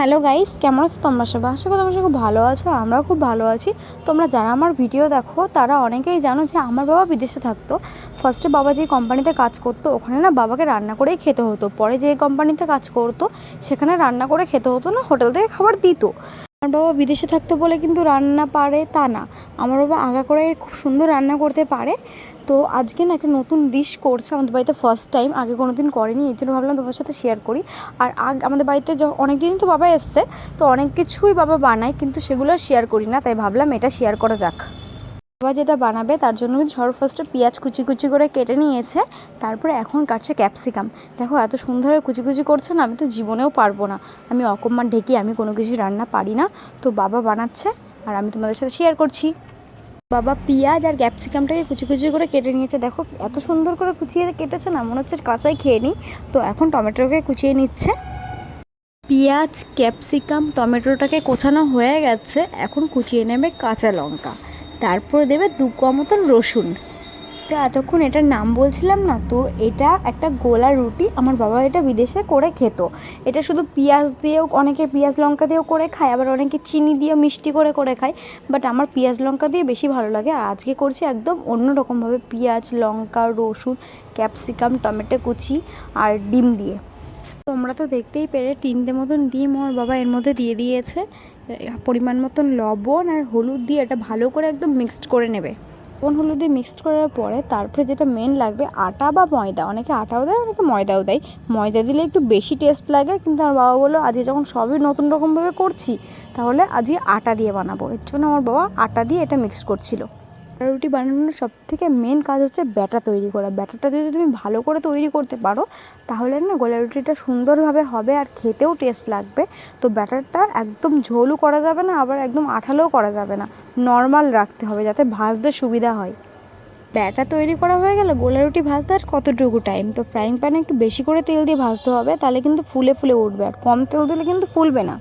Hello guys, কেমন আছো তোমরা সবাই? আশা করি তোমরা সবাই খুব ভালো আছো, আমরাও খুব ভালো আছি। তোমরা যারা আমার ভিডিও দেখো, তারা অনেকেই জানো যে আমার বাবা বিদেশে থাকতো। ফার্স্টে বাবা যে কোম্পানিতে কাজ করতো, ওখানে না বাবাকে রান্না করেই খেতে হতো। পরে যে কোম্পানিতে কাজ করতো, সেখানে রান্না করে খেতে হতো না, হোটেল থেকে খাবার দিত। আমার বাবা বিদেশে থাকতো বলে কিন্তু রান্না পারে তা না। আমার বাবা আগা করে খুব সুন্দর রান্না করতে পারে। তো আজকে না একটা নতুন ডিশ করছে আমাদের বাড়িতে ফার্স্ট টাইম আগে কোনো দিন করেনি এর জন্য ভাবলাম তোমার সাথে শেয়ার করি। আর আগ, আমাদের বাড়িতে অনেক দিন তো বাবা এসছে, তো অনেক কিছুই বাবা বানায়, কিন্তু সেগুলো শেয়ার করি না, তাই ভাবলাম এটা শেয়ার করা যাক। বাবা যেটা বানাবে, তার জন্য সর্ব ফার্স্টে পেঁয়াজ কুচি কুচি করে কেটে নিয়েছে, তারপরে এখন কাটছে ক্যাপসিকাম দেখো, এত সুন্দরভাবে কুচি কুচি করছে না, আমি তো জীবনেও পারব না। আমি অকম্মান ঢেকে, আমি কোনো কিছু রান্না পারি না। তো বাবা বানাচ্ছে, আর আমি তোমাদের সাথে শেয়ার করছি। বাবা পেঁয়াজ আর ক্যাপসিকামটাকে কুচি কুচি করে কেটে নিয়েছে। দেখো, এত সুন্দর করে কুচিয়ে কেটেছে না, মনে হচ্ছে কাঁচাই খেয়ে নিই। তো এখন টমেটোকে কুচিয়ে নিচ্ছে। পেঁয়াজ, ক্যাপসিকাম, টমেটোটাকে কোচানো হয়ে গেছে। এখন কুচিয়ে নেবে কাঁচা লঙ্কা। তারপর দেবে দু কোয়া মতন রসুন। তো এতক্ষণ এটার নাম বলছিলাম না, তো এটা একটা গোলা রুটি আমার বাবা এটা বিদেশে করে খেত। এটা শুধু পেঁয়াজ দিয়েও, অনেকে পেঁয়াজ লঙ্কা দিয়েও করে খায়, আবার অনেকে চিনি দিয়ে মিষ্টি করে করে খায়। বাট আমার পেঁয়াজ লঙ্কা দিয়ে বেশি ভালো লাগে, আর আজকে করছি একদম অন্য রকমভাবে পেঁয়াজ, লঙ্কা, রসুন, ক্যাপসিকাম, টমেটো কুচি আর ডিম দিয়ে। তোমরা তো দেখতেই পেরে তিনটে মতন ডিম আমার বাবা এর মধ্যে দিয়ে দিয়েছে। পরিমাণ মতন লবণ আর হলুদ দিয়ে এটা ভালো করে একদম মিক্সড করে নেবে। লবণ হলুদ দিয়ে মিক্সড করার পরে তারপরে যেটা মেন লাগবে আটা বা ময়দা। অনেকে আটাও দেয়, অনেকে ময়দাও দেয়। ময়দা দিলে একটু বেশি টেস্ট লাগে, কিন্তু আমার বাবা বলল, আজকে যখন সবই নতুন রকমভাবে করছি, তাহলে আজকে আটা দিয়ে বানাবো। এর জন্য আমার বাবা আটা দিয়ে এটা মিক্স করছিল। রুটি বানানোর সব থেকে মেন কাজ হচ্ছে ব্যাটা তৈরি করা। ব্যাটারটা যদি তুমি ভালো করে তৈরি করতে পারো, তাহলে না গোলা রুটিটা সুন্দরভাবে হবে আর খেতেও টেস্ট লাগবে। তো ব্যাটারটা একদম ঝোলও করা যাবে না, আবার একদম আঠালোও করা যাবে না। নর্মাল রাখতে হবে যাতে ভাজতে সুবিধা হয়। ব্যাটা তৈরি করা হয়ে গেলে, গোলা রুটি ভাজতে আর কতটুকু টাইম তো ফ্রাইং প্যানে একটু বেশি করে তেল দিয়ে ভাজতে হবে, তাহলে কিন্তু ফুলে ফুলে উঠবে আর কম তেল দিলে কিন্তু ফুলবে না।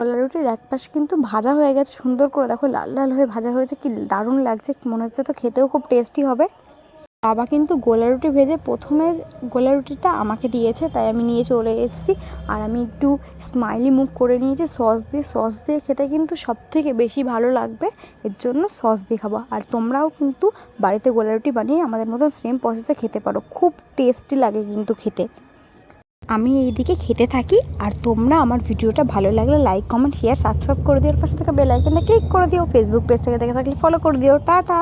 গোলা রুটির এক পাশ কিন্তু ভাজা হয়ে গেছে, সুন্দর করে। দেখো লাল লাল হয়ে ভাজা হয়েছে, কি দারুণ লাগছে, মনে হচ্ছে তো খেতেও খুব টেস্টি হবে। বাবা কিন্তু গোলা রুটি ভেজে প্রথমে গোলা রুটিটা আমাকে দিয়েছে, তাই আমি নিয়ে চলে এসেছি। আর আমি একটু স্মাইলি মুখ করে নিয়েছি সস দিয়ে সস দিয়ে খেতে কিন্তু সব থেকে বেশি ভালো লাগবে। এর জন্য সস দিয়ে খাব। আর তোমরাও কিন্তু বাড়িতে গোলা রুটি বানিয়ে আমাদের মতো সেম প্রসেসে খেতে পারো। খুব টেস্টি লাগে কিন্তু খেতে। আমি এইদিকে খেতে থাকি। আর তোমরা আমার ভিডিওটা ভালো লাগলে লাইক কমেন্ট শেয়ার সাবস্ক্রাইব করে দিও। পাশে থেকে বেল ক্লিক করে দিও। ফেসবুক পেজ থেকে দেখে থাকলে ফলো করে দিও। টাটা!